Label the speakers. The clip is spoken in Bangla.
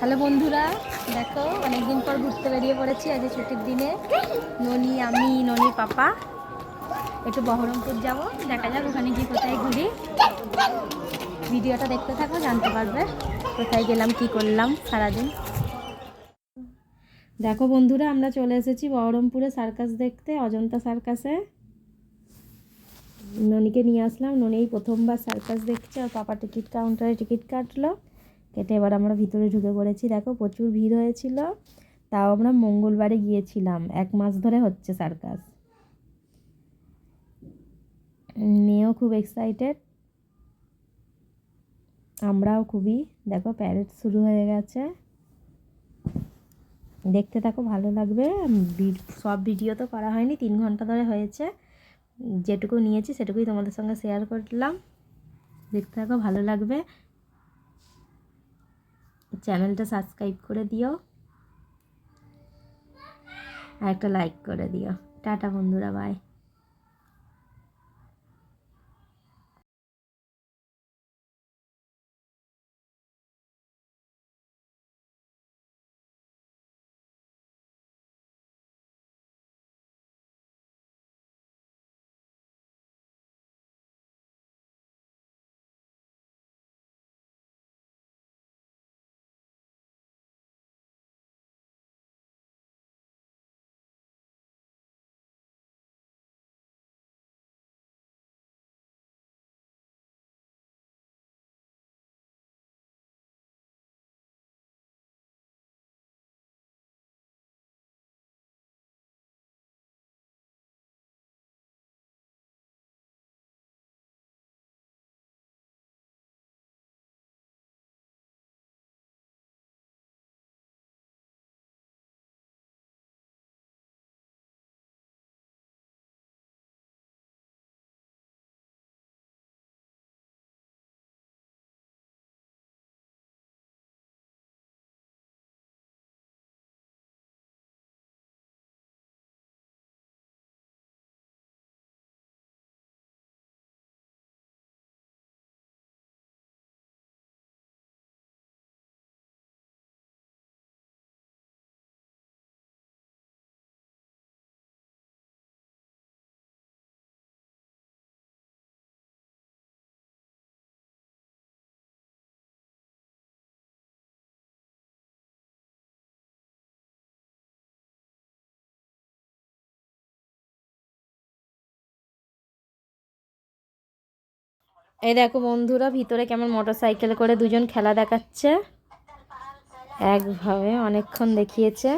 Speaker 1: হ্যালো বন্ধুরা, দেখো অনেকদিন পর ঘুরতে বেরিয়ে পড়েছি, আজ ছুটির দিনে। ননি, আমি, ননির পাপা। একটু বহরমপুর যাব, দেখা যাক ওখানে গিয়ে কোথায় ঘুরি। ভিডিওটা দেখতে থাকো, জানতে পারবে কোথায় গেলাম, কি করলাম সারাদিন। দেখো বন্ধুরা, আমরা চলে এসেছি বহরমপুরে সার্কাস দেখতে, অজন্তা সার্কাসে ননিকে নিয়ে আসলাম, ননি প্রথমবার সার্কাস দেখছে, আর পাপা টিকিট কাউন্টারে টিকিট কাটলো। কেটে এবার আমরা ভিতরে ঢুকে পড়েছি। দেখো প্রচুর ভিড় হয়েছিল, তাও আমরা মঙ্গলবারে গিয়েছিলাম। এক মাস ধরে হচ্ছে সার্কাস। মেয়েও খুব এক্সাইটেড আমরাও খুবই। দেখো প্যারেড শুরু হয়ে গেছে। দেখতে থাকো, ভালো লাগবে। সব ভিডিও তো করা হয়নি, তিন ঘণ্টা ধরে হয়েছে। যেটুকু নিয়েছি সেটুকুই তোমাদের সঙ্গে শেয়ার করলাম। দেখতে থাকো, ভালো লাগবে। চ্যানেলটা সাবস্ক্রাইব করে দিও। আর একটা লাইক করে দিও। টাটা বন্ধুরা বাই। এই দেখো বন্ধুরা ভিতরে কেমন মোটর সাইকেল করে দুজন খেলা দেখাচ্ছে। একভাবে অনেকক্ষণ দেখিয়েছে।